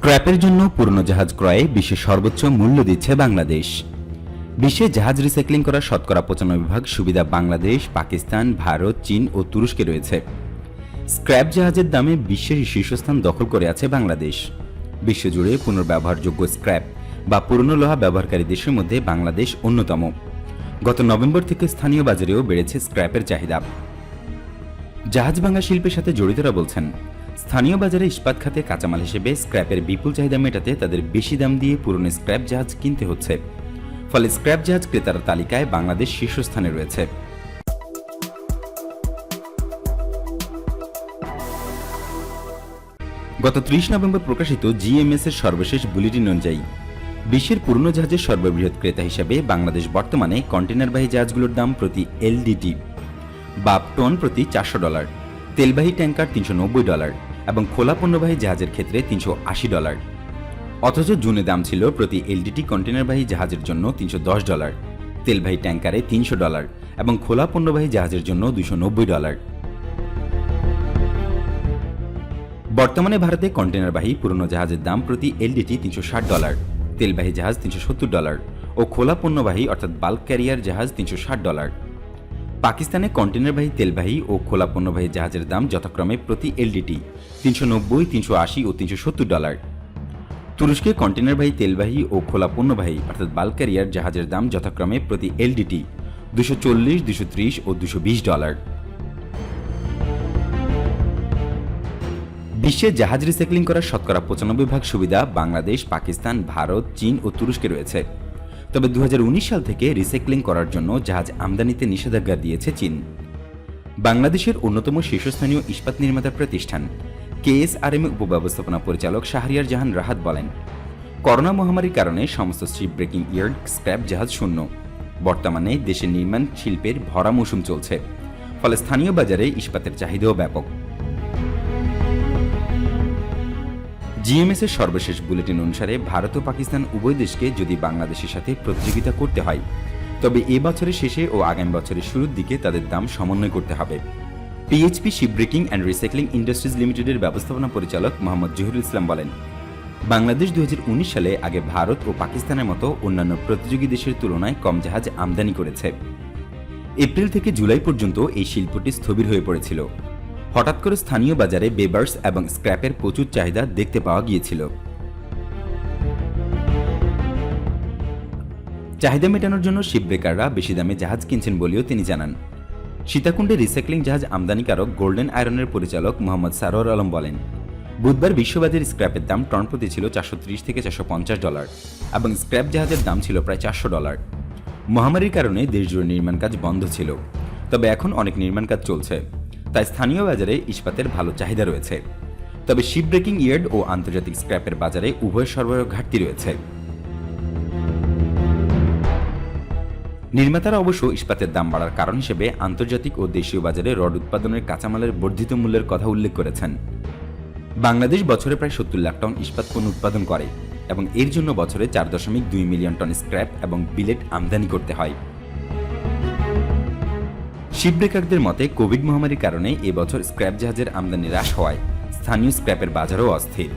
স্ক্র্যাপের জন্য পুরনো জাহাজ ক্রয়ে বিশ্বের সর্বোচ্চ মূল্য দিচ্ছে বাংলাদেশ। বিশ্বে জাহাজ রিসাইক্লিং করার শতকরা পঁচানব্বই ভাগ সুবিধা বাংলাদেশ, পাকিস্তান, ভারত, চীন ও তুরস্কে রয়েছে। স্ক্র্যাপ জাহাজের দামে বিশ্বের শীর্ষস্থান দখল করে আছে বাংলাদেশ। বিশ্বজুড়ে পুনর্ব্যবহারযোগ্য স্ক্র্যাপ বা পুরনো লোহা ব্যবহারকারী দেশের মধ্যে বাংলাদেশ অন্যতম। গত নভেম্বর থেকে স্থানীয় বাজারেও বেড়েছে স্ক্র্যাপের চাহিদা। জাহাজ ভাঙা শিল্পের সাথে জড়িতরা বলছেন স্থানীয় বাজারে ইস্পাত খাতে কাঁচামাল হিসেবে স্ক্র্যাপের বিপুল চাহিদা মেটাতে তাদের বেশি দাম দিয়ে পুরনো স্ক্র্যাপ জাহাজ কিনতে হচ্ছে। ফলে স্ক্র্যাপ জাহাজ ক্রেতার তালিকায় বাংলাদেশ শীর্ষস্থানে রয়েছে। গত ত্রিশ নভেম্বর প্রকাশিত জিএমএস এর সর্বশেষ বুলেটিন অনুযায়ী, বিশ্বের পুরনো জাহাজের সর্ববৃহৎ ক্রেতা হিসেবে বাংলাদেশ বর্তমানে কন্টেনারবাহী জাহাজগুলোর দাম প্রতি এলডিটি বা টন প্রতি চারশো ডলার, তেলবাহী ট্যাঙ্কার তিনশো নব্বই ডলার এবং খোলা পণ্যবাহী জাহাজের ক্ষেত্রে তিনশো আশি ডলার। অথচ জুনে দাম ছিল প্রতি এলডিটি কন্টেনারবাহী জাহাজের জন্য তিনশো দশ ডলার। তেলবাহী ট্যাঙ্কারে তিনশো ডলার এবং খোলা পণ্যবাহী জাহাজের জন্য দুশো ডলার। বর্তমানে ভারতে কন্টেনারবাহী পুরনো জাহাজের দাম প্রতি এলডিটি তিনশো ষাট ডলার, তেলবাহী জাহাজ তিনশো সত্তর ডলার ও খোলা পণ্যবাহী অর্থাৎ বাল্ক ক্যারিয়ার জাহাজ তিনশো ষাট ডলার। পাকিস্তানে কন্টেনারবাহী তেলবাহী ও খোলা পণ্যবাহী জাহাজের দাম যথাক্রমে প্রতি এলডিটি তিনশো নব্বই, তিনশো আশি ও তিনশো সত্তর ডলার। তুরস্কে কন্টেনারবাহী তেলবাহী ও খোলা পণ্যবাহী, অর্থাৎ বাল্ক ক্যারিয়ার জাহাজের দাম যথাক্রমে প্রতি এলডিটি দুশো চল্লিশ, দুশো ত্রিশ ও দুশো বিশ ডলার। বিশ্বে জাহাজ রিসাইক্লিং করার শতকরা পঁচানব্বই ভাগ সুবিধা বাংলাদেশ, পাকিস্তান, ভারত, চীন ও তুরস্কে রয়েছে। তবে দু হাজার উনিশ সাল থেকে রিসাইক্লিং করার জন্য জাহাজ আমদানিতে নিষেধাজ্ঞা দিয়েছে চীন। বাংলাদেশের অন্যতম শীর্ষস্থানীয় ইস্পাত নির্মাতা প্রতিষ্ঠান কেএসআরএম উপব্যবস্থাপনা পরিচালক শাহরিয়ার জাহান রাহাত বলেন, করোনা মহামারীর কারণে সমস্ত শিপ ব্রেকিং ইয়ার্ড স্ক্র্যাপ জাহাজ শূন্য। বর্তমানে দেশের নির্মাণ শিল্পের ভরা মৌসুম চলছে। ফলে স্থানীয় বাজারে ইস্পাতের চাহিদাও ব্যাপক। জিএমএস এর সর্বশেষ বুলেটিন অনুসারে ভারত ও পাকিস্তান উভয় দেশকে যদি বাংলাদেশের সাথে প্রতিযোগিতা করতে হয়, তবে এ বছরের শেষে ও আগামী বছরের শুরুর দিকে তাদের দাম সমন্বয় করতে হবে। PHP ship breaking and recycling industries লিমিটেডের ব্যবস্থাপনা পরিচালক মোহাম্মদ জহিরুল ইসলাম বলেন, বাংলাদেশ দু হাজার উনিশ সালে আগে ভারত ও পাকিস্তানের মতো অন্যান্য প্রতিযোগী দেশের তুলনায় কম জাহাজ আমদানি করেছে। এপ্রিল থেকে জুলাই পর্যন্ত এই শিল্পটি স্থবির হয়ে পড়েছিল। হঠাৎ করে স্থানীয় বাজারে বেবার্স এবং স্ক্র্যাপের প্রচুর চাহিদা দেখতে পাওয়া গিয়েছিল। চাহিদা মেটানোর জন্য শিপব্রেকাররা বেশি দামে জাহাজ কিনছেন বলেও তিনি জানান। সীতাকুণ্ডে রিসাইক্লিং জাহাজ আমদানিকারক গোল্ডেন আয়রনের পরিচালক মোহাম্মদ সারোয়ার আলম বলেন, বুধবার বিশ্ববাজারে স্ক্র্যাপের দাম টন প্রতি ছিল চারশো ত্রিশ থেকে চারশো পঞ্চাশ ডলার এবং স্ক্র্যাপ জাহাজের দাম ছিল প্রায় চারশো ডলার। মহামারীর কারণে দেশজুড়ে নির্মাণ কাজ বন্ধ ছিল, তবে এখন অনেক নির্মাণ কাজ চলছে। তাই স্থানীয় বাজারে ইস্পাতের ভালো চাহিদা রয়েছে। তবে শিপ ব্রেকিং ইয়ার্ড ও আন্তর্জাতিক স্ক্র্যাপের বাজারে উভয় সরবরাহ ঘাটতি রয়েছে। নির্মাতারা অবশ্য ইস্পাতের দাম বাড়ার কারণ হিসেবে আন্তর্জাতিক ও দেশীয় বাজারে রড উৎপাদনের কাঁচামালের বর্ধিত মূল্যের কথা উল্লেখ করেছেন। বাংলাদেশ বছরে প্রায় সত্তর লাখ টন ইস্পাত পণ্য উৎপাদন করে এবং এর জন্য বছরে চার দশমিক দুই মিলিয়ন টন স্ক্র্যাপ এবং বিলেট আমদানি করতে হয়। শিপব্রেকারদের মতে, কোভিড মহামারীর কারণে এবছর স্ক্র্যাপ জাহাজের আমদানি হ্রাস হওয়ায় স্থানীয় স্ক্র্যাপের বাজারও অস্থির।